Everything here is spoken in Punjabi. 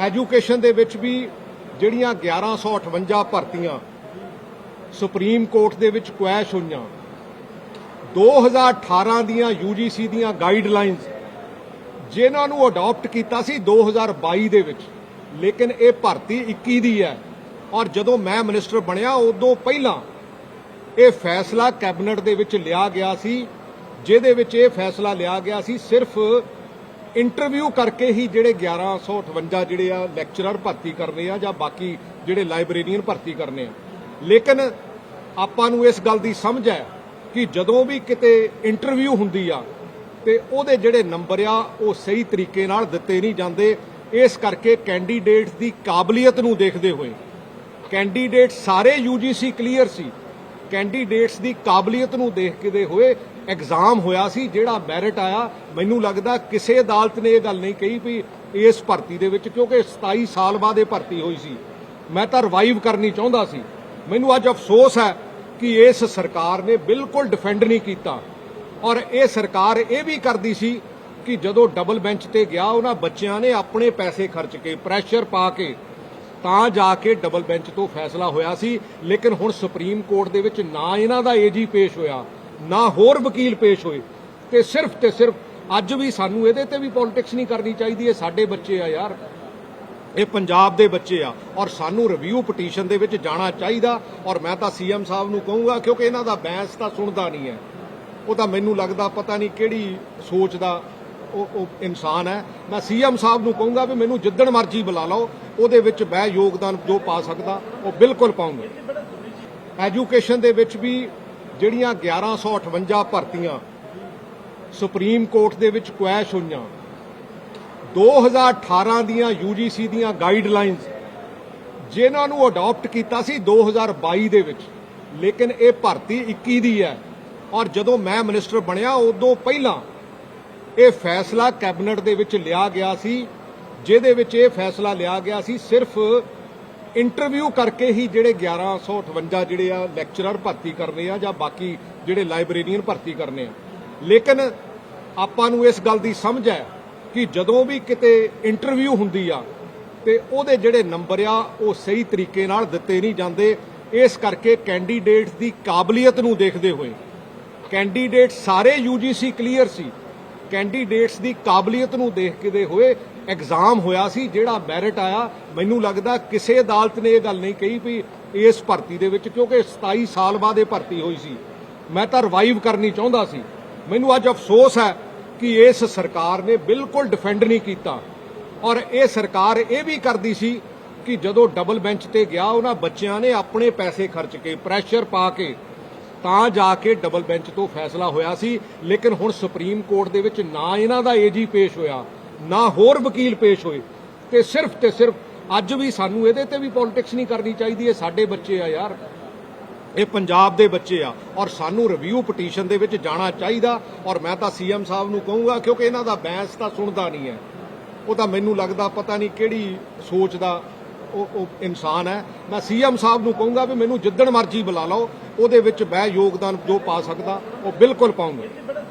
ਐਜੂਕੇਸ਼ਨ ਦੇ ਵਿੱਚ ਵੀ ਜਿਹੜੀਆਂ 1158 ਭਰਤੀਆਂ ਸੁਪਰੀਮ ਕੋਰਟ ਦੇ ਵਿੱਚ ਕੁਐਸ਼ ਹੋਈਆਂ 2018 ਦੀਆਂ UGC ਦੀਆਂ ਗਾਈਡਲਾਈਨਸ ਜਿਨ੍ਹਾਂ ਨੂੰ ਅਡਾਪਟ ਕੀਤਾ ਸੀ 2022 ਦੇ ਵਿੱਚ, ਲੇਕਿਨ ਇਹ ਭਰਤੀ 21 ਦੀ ਹੈ ਔਰ ਜਦੋਂ ਮੈਂ ਮਿਨਿਸਟਰ ਬਣਿਆ, ਉਦੋਂ ਪਹਿਲਾਂ ਇਹ ਫੈਸਲਾ ਕੈਬਨਿਟ ਦੇ ਵਿੱਚ ਲਿਆ ਗਿਆ ਸੀ, ਜਿਹਦੇ ਵਿੱਚ ਇਹ ਫੈਸਲਾ ਲਿਆ ਗਿਆ ਸੀ ਸਿਰਫ ਇੰਟਰਵਿਊ ਕਰਕੇ ਹੀ ਜਿਹੜੇ 1158 ਜਿਹੜੇ ਆ ਲੈਕਚਰਰ ਭਰਤੀ ਕਰਨੇ ਆ ਜਾਂ ਬਾਕੀ ਜਿਹੜੇ ਲਾਇਬ੍ਰੇਰੀਅਨ ਭਰਤੀ ਕਰਨੇ ਆ। ਲੇਕਿਨ ਆਪਾਂ ਨੂੰ ਇਸ ਗੱਲ ਦੀ ਸਮਝ ਹੈ ਕਿ ਜਦੋਂ ਵੀ ਕਿਤੇ ਇੰਟਰਵਿਊ ਹੁੰਦੀ ਆ ਤੇ ਉਹਦੇ ਜਿਹੜੇ ਨੰਬਰ ਆ, ਉਹ ਸਹੀ ਤਰੀਕੇ ਨਾਲ ਦਿੱਤੇ ਨਹੀਂ ਜਾਂਦੇ। ਇਸ ਕਰਕੇ ਕੈਂਡੀਡੇਟਸ ਦੀ ਕਾਬਲੀਅਤ ਨੂੰ ਦੇਖਦੇ ਹੋਏ ਕੈਂਡੀਡੇਟ ਸਾਰੇ UGC ਕਲੀਅਰ ਸੀ। ਕੈਂਡੀਡੇਟਸ ਦੀ ਕਾਬਲੀਅਤ ਨੂੰ ਦੇਖਦੇ ਹੋਏ ਐਗਜ਼ਾਮ ਹੋਇਆ ਸੀ, ਜਿਹੜਾ ਮੈਰਿਟ ਆਇਆ, ਮੈਨੂੰ ਲੱਗਦਾ ਕਿਸੇ ਅਦਾਲਤ ਨੇ ਇਹ ਗੱਲ ਨਹੀਂ ਕਹੀ ਵੀ ਇਸ ਭਰਤੀ ਦੇ ਵਿੱਚ, ਕਿਉਂਕਿ 27 ਸਾਲ ਬਾਅਦ ਇਹ ਭਰਤੀ ਹੋਈ ਸੀ। ਮੈਂ ਤਾਂ ਰਿਵਾਈਵ ਕਰਨੀ ਚਾਹੁੰਦਾ ਸੀ। ਮੈਨੂੰ ਅੱਜ ਅਫਸੋਸ ਹੈ ਕਿ ਇਸ ਸਰਕਾਰ ਨੇ ਬਿਲਕੁਲ ਡਿਫੈਂਡ ਨਹੀਂ ਕੀਤਾ। ਔਰ ਇਹ ਸਰਕਾਰ ਇਹ ਵੀ ਕਰਦੀ ਸੀ ਕਿ ਜਦੋਂ ਡਬਲ ਬੈਂਚ ਤੇ ਗਿਆ, ਉਹਨਾਂ ਬੱਚਿਆਂ ਨੇ ਆਪਣੇ ਪੈਸੇ ਖਰਚ ਕੇ ਪ੍ਰੈਸ਼ਰ ਪਾ ਕੇ, ਤਾਂ ਜਾ ਕੇ ਡਬਲ ਬੈਂਚ ਤੋਂ ਫੈਸਲਾ ਹੋਇਆ ਸੀ। ਲੇਕਿਨ ਹੁਣ ਸੁਪਰੀਮ ਕੋਰਟ ਦੇ ਵਿੱਚ ਨਾ ਇਹਨਾਂ ਦਾ ਏਜੀ ਪੇਸ਼ ਹੋਇਆ। ਨਾ ਹੋਰ ਵਕੀਲ ਪੇਸ਼ ਹੋਏ। ਤੇ ਸਿਰਫ ਤੇ ਸਿਰਫ ਅੱਜ ਵੀ ਸਾਨੂੰ ਇਹਦੇ ਤੇ ਵੀ ਪੋਲਿਟਿਕਸ ਨਹੀਂ ਕਰਨੀ ਚਾਹੀਦੀ, ਇਹ ਸਾਡੇ ਬੱਚੇ ਆ ਯਾਰ। ਇਹ ਪੰਜਾਬ ਦੇ ਬੱਚੇ ਆ ਔਰ ਸਾਨੂੰ ਰਿਵਿਊ ਪਟੀਸ਼ਨ ਦੇ ਵਿੱਚ ਜਾਣਾ ਚਾਹੀਦਾ ਔਰ ਮੈਂ ਤਾਂ ਸੀਐਮ ਸਾਹਿਬ ਨੂੰ ਕਹੂੰਗਾ ਕਿਉਂਕਿ ਇਹਨਾਂ ਦਾ ਬੈਂਸ ਤਾਂ ਸੁਣਦਾ ਨਹੀਂ ਹੈ। ਉਹ ਤਾਂ ਮੈਨੂੰ ਲੱਗਦਾ ਪਤਾ ਨਹੀਂ ਕਿਹੜੀ ਸੋਚ ਦਾ ਉਹ ਉਹ ਇਨਸਾਨ ਹੈ। ਮੈਂ ਸੀਐਮ ਸਾਹਿਬ ਨੂੰ ਕਹੂੰਗਾ ਵੀ ਮੈਨੂੰ ਜਿੱਦਣ ਮਰਜ਼ੀ ਬੁਲਾ ਲਓ, ਉਹਦੇ ਵਿੱਚ ਮੈਂ ਯੋਗਦਾਨ ਜੋ ਪਾ ਸਕਦਾ, ਉਹ ਬਿਲਕੁਲ ਪਾਉਂਗਾ। ਐਜੂਕੇਸ਼ਨ ਦੇ ਵਿੱਚ ਵੀ ਜਿਹੜੀਆਂ 1158 ਭਰਤੀਆਂ ਸੁਪਰੀਮ ਕੋਰਟ ਦੇ ਵਿੱਚ ਕੁਐਸ਼ ਹੋਈਆਂ 2018 ਦੀਆਂ UGC ਦੀਆਂ ਗਾਈਡਲਾਈਨਸ ਜਿਨ੍ਹਾਂ ਨੂੰ ਅਡਾਪਟ ਕੀਤਾ ਸੀ 2022 ਦੇ ਵਿੱਚ, ਲੇਕਿਨ ਇਹ ਭਰਤੀ 21 ਦੀ ਹੈ ਔਰ ਜਦੋਂ ਮੈਂ ਮਿਨਿਸਟਰ ਬਣਿਆ, ਉਦੋਂ ਪਹਿਲਾਂ ਇਹ ਫੈਸਲਾ ਕੈਬਨਿਟ ਦੇ ਵਿੱਚ ਲਿਆ ਗਿਆ ਸੀ, ਜਿਹਦੇ ਵਿੱਚ ਇਹ ਫੈਸਲਾ ਲਿਆ ਗਿਆ ਸੀ ਸਿਰਫ ਇੰਟਰਵਿਊ ਕਰਕੇ ਹੀ ਜਿਹੜੇ 1158 ਜਿਹੜੇ ਆ ਲੈਕਚਰਰ ਭਰਤੀ ਕਰਨੇ ਆ ਜਾਂ ਬਾਕੀ ਜਿਹੜੇ ਲਾਇਬ੍ਰੇਰੀਅਨ ਭਰਤੀ ਕਰਨੇ ਆ। ਲੇਕਿਨ ਆਪਾਂ ਨੂੰ ਇਸ ਗੱਲ ਦੀ ਸਮਝ ਹੈ ਕਿ ਜਦੋਂ ਵੀ ਕਿਤੇ ਇੰਟਰਵਿਊ ਹੁੰਦੀ ਆ ਤੇ ਉਹਦੇ ਜਿਹੜੇ ਨੰਬਰ ਆ, ਉਹ ਸਹੀ ਤਰੀਕੇ ਨਾਲ ਦਿੱਤੇ ਨਹੀਂ ਜਾਂਦੇ। ਇਸ ਕਰਕੇ ਕੈਂਡੀਡੇਟਸ ਦੀ ਕਾਬਲੀਅਤ ਨੂੰ ਦੇਖਦੇ ਹੋਏ ਕੈਂਡੀਡੇਟ ਸਾਰੇ UGC ਕਲੀਅਰ ਸੀ। ਕੈਂਡੀਡੇਟਸ ਦੀ ਕਾਬਲੀਅਤ ਨੂੰ ਦੇਖਦੇ ਹੋਏ ਐਗਜ਼ਾਮ ਹੋਇਆ ਸੀ, ਜਿਹੜਾ ਮੈਰਿਟ ਆਇਆ, ਮੈਨੂੰ ਲੱਗਦਾ ਕਿਸੇ ਅਦਾਲਤ ਨੇ ਇਹ ਗੱਲ ਨਹੀਂ ਕਹੀ ਵੀ ਇਸ ਭਰਤੀ ਦੇ ਵਿੱਚ, ਕਿਉਂਕਿ 27 ਸਾਲ ਬਾਅਦ ਇਹ ਭਰਤੀ ਹੋਈ ਸੀ। ਮੈਂ ਤਾਂ ਰਿਵਾਈਵ ਕਰਨੀ ਚਾਹੁੰਦਾ ਸੀ। ਮੈਨੂੰ ਅੱਜ ਅਫਸੋਸ ਹੈ ਕਿ ਇਸ ਸਰਕਾਰ ਨੇ ਬਿਲਕੁਲ ਡਿਫੈਂਡ ਨਹੀਂ ਕੀਤਾ। ਔਰ ਇਹ ਸਰਕਾਰ ਇਹ ਵੀ ਕਰਦੀ ਸੀ ਕਿ ਜਦੋਂ ਡਬਲ ਬੈਂਚ ਤੇ ਗਿਆ, ਉਹਨਾਂ ਬੱਚਿਆਂ ਨੇ ਆਪਣੇ ਪੈਸੇ ਖਰਚ ਕੇ ਪ੍ਰੈਸ਼ਰ ਪਾ ਕੇ, ਤਾਂ ਜਾ ਕੇ ਡਬਲ ਬੈਂਚ ਤੋਂ ਫੈਸਲਾ ਹੋਇਆ ਸੀ। ਲੇਕਿਨ ਹੁਣ ਸੁਪਰੀਮ ਕੋਰਟ ਦੇ ਵਿੱਚ ਨਾ ਇਹਨਾਂ ਦਾ ਏਜੀ ਪੇਸ਼ ਹੋਇਆ। ਨਾ ਹੋਰ ਵਕੀਲ ਪੇਸ਼ ਹੋਏ। ਤੇ ਸਿਰਫ ਤੇ ਸਿਰਫ ਅੱਜ ਵੀ ਸਾਨੂੰ ਇਹਦੇ ਤੇ ਵੀ ਪੋਲਿਟਿਕਸ ਨਹੀਂ ਕਰਨੀ ਚਾਹੀਦੀ, ਇਹ ਸਾਡੇ ਬੱਚੇ ਆ ਯਾਰ। ਇਹ ਪੰਜਾਬ ਦੇ ਬੱਚੇ ਆ ਔਰ ਸਾਨੂੰ ਰਿਵਿਊ ਪਟੀਸ਼ਨ ਦੇ ਵਿੱਚ ਜਾਣਾ ਚਾਹੀਦਾ ਔਰ ਮੈਂ ਤਾਂ ਸੀਐਮ ਸਾਹਿਬ ਨੂੰ ਕਹੂੰਗਾ ਕਿਉਂਕਿ ਇਹਨਾਂ ਦਾ ਬੈਂਸ ਤਾਂ ਸੁਣਦਾ ਨਹੀਂ ਹੈ। ਉਹ ਤਾਂ ਮੈਨੂੰ ਲੱਗਦਾ ਪਤਾ ਨਹੀਂ ਕਿਹੜੀ ਸੋਚ ਦਾ ਉਹ ਉਹ ਇਨਸਾਨ ਹੈ। ਮੈਂ ਸੀਐਮ ਸਾਹਿਬ ਨੂੰ ਕਹੂੰਗਾ ਵੀ ਮੈਨੂੰ ਜਿੱਦਣ ਮਰਜ਼ੀ ਬੁਲਾ ਲਓ, ਉਹਦੇ ਵਿੱਚ ਮੈਂ ਯੋਗਦਾਨ ਜੋ ਪਾ ਸਕਦਾ, ਉਹ ਬਿਲਕੁਲ ਪਾਉਂਗਾ।